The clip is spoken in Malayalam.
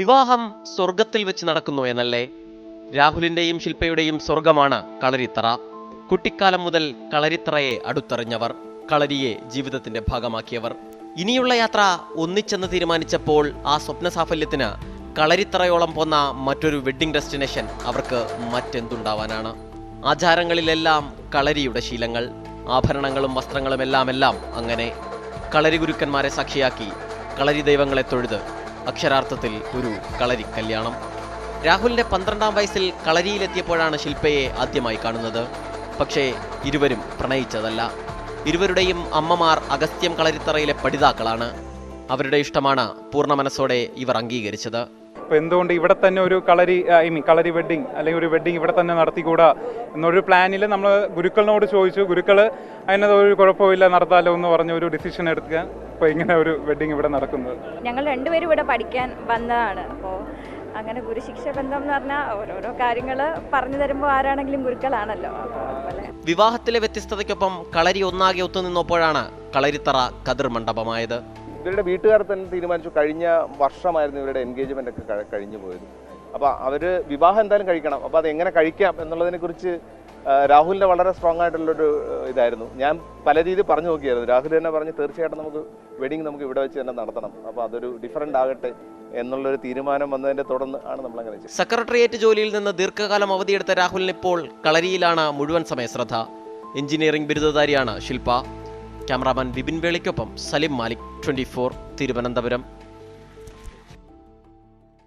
വിവാഹം സ്വർഗത്തിൽ വെച്ച് നടക്കുന്നു എന്നല്ലേ? രാഹുലിന്റെയും ശില്പയുടെയും സ്വർഗമാണ് കളരിത്തറ. കുട്ടിക്കാലം മുതൽ കളരിത്തറയെ അടുത്തറിഞ്ഞവർ കളരിയെ ജീവിതത്തിന്റെ ഭാഗമാക്കിയവർ. ഇനിയുള്ള യാത്ര ഒന്നിച്ചെന്ന് തീരുമാനിച്ചപ്പോൾ ആ സ്വപ്ന സാഫല്യത്തിന് കളരിത്തറയോളം പോന്ന മറ്റൊരു വെഡ്ഡിംഗ് ഡെസ്റ്റിനേഷൻ അവർക്ക് മറ്റെന്തുണ്ടാവാനാണ്? ആചാരങ്ങളിലെല്ലാം കളരിയുടെ ശീലങ്ങൾ ആഭരണങ്ങളും വസ്ത്രങ്ങളും എല്ലാം എല്ലാം അങ്ങനെ കളരി ഗുരുക്കന്മാരെ സാക്ഷിയാക്കി കളരി ദൈവങ്ങളെ തൊഴുത് അക്ഷരാർത്ഥത്തിൽ ഒരു കളരി കല്യാണം. രാഹുലിന്റെ പന്ത്രണ്ടാം വയസ്സിൽ കളരിയിലെത്തിയപ്പോഴാണ് ശില്പയെ ആദ്യമായി കാണുന്നത്. പക്ഷേ ഇരുവരും പ്രണയിച്ചതല്ല. ഇരുവരുടെയും അമ്മമാർ അഗസ്ത്യം കളരിത്തറയിലെ പഠിതാക്കളാണ്. അവരുടെ ഇഷ്ടമാണ് പൂർണ മനസ്സോടെ ഇവർ അംഗീകരിച്ചത്. അപ്പോൾ എന്തുകൊണ്ട് ഇവിടെ തന്നെ ഒരു കളരി ഐ മീൻ കളരി വെഡ്ഡിങ് അല്ലെങ്കിൽ ഒരു വെഡ്ഡിങ് ഇവിടെ തന്നെ നടത്തിക്കൂടാ എന്നൊരു പ്ലാനിൽ നമ്മൾ ഗുരുക്കളിനോട് ചോദിച്ചു. ഗുരുക്കൾ അതിനൊരു കുഴപ്പമില്ല നടത്താലോ എന്ന് പറഞ്ഞ ഒരു ഡിസിഷൻ എടുക്കാൻ ഇപ്പോൾ ഇങ്ങനെ ഒരു വെഡിങ് ഇവിടെ നടക്കുന്നത്? ഞങ്ങൾ രണ്ടുപേരും ഇവിടെ പഠിക്കാൻ വന്നതാണ്. അപ്പോൾ അങ്ങനെ ഗുരുശിക്ഷ ബന്ധം എന്ന് പറഞ്ഞാൽ ഓരോരോ കാര്യങ്ങൾ പറഞ്ഞു തരുമ്പോൾ ആരാണെങ്കിലും ഗുരുക്കളാണല്ലോ. അപ്പോൾ അതുപോലെ. വിവാഹത്തിലെ വ്യത്യസ്തതയ്ക്കൊപ്പം കളരി ഒന്നാകെ ഒത്തുനിന്നപ്പോഴാണ് കളരിത്തറ കതിർ മണ്ഡപമായത്. ഇവരുടെ വീട്ടുകാർ തന്നെ തീരുമാനിച്ചു കഴിഞ്ഞ വർഷമായിരുന്നു ഇവരുടെ എൻഗേജ്മെന്റ് ഒക്കെ കഴി- കഴിഞ്ഞു പോയത്. അപ്പോൾ അവർ വിവാഹം എന്തായാലും കഴിക്കണം. അപ്പോൾ അത് എങ്ങനെ കഴിക്കാം എന്നുള്ളതിനെ രാഹുലിന്റെ വളരെ സ്ട്രോങ് ആയിട്ടുള്ളൊരു ഇതായിരുന്നു. ഞാൻ പല രീതിയിൽ പറഞ്ഞു നോക്കിയായിരുന്നു. രാഹുൽ തന്നെ പറഞ്ഞ് തീർച്ചയായിട്ടും നമുക്ക് വെഡിങ് നമുക്ക് ഇവിടെ വെച്ച് തന്നെ നടത്തണം. അപ്പോൾ അതൊരു ഡിഫറെന്റ് ആകട്ടെ എന്നുള്ളൊരു തീരുമാനം വന്നതിന്റെ തുടർന്ന് ആണ് നമ്മൾ അങ്ങനെ സെക്രട്ടേറിയറ്റ് ജോലിയിൽ നിന്ന് ദീർഘകാലം അവധിയെടുത്ത രാഹുലിന് ഇപ്പോൾ കളരിയിലാണ് മുഴുവൻ സമയ ശ്രദ്ധ. എഞ്ചിനീയറിംഗ് ബിരുദധാരിയാണ് ശില്പ. ക്യാമറാമാൻ ബിബിൻ വേളിക്കൊപ്പം സലിം മാലിക്. ട്വന്റി തിരുവനന്തപുരം.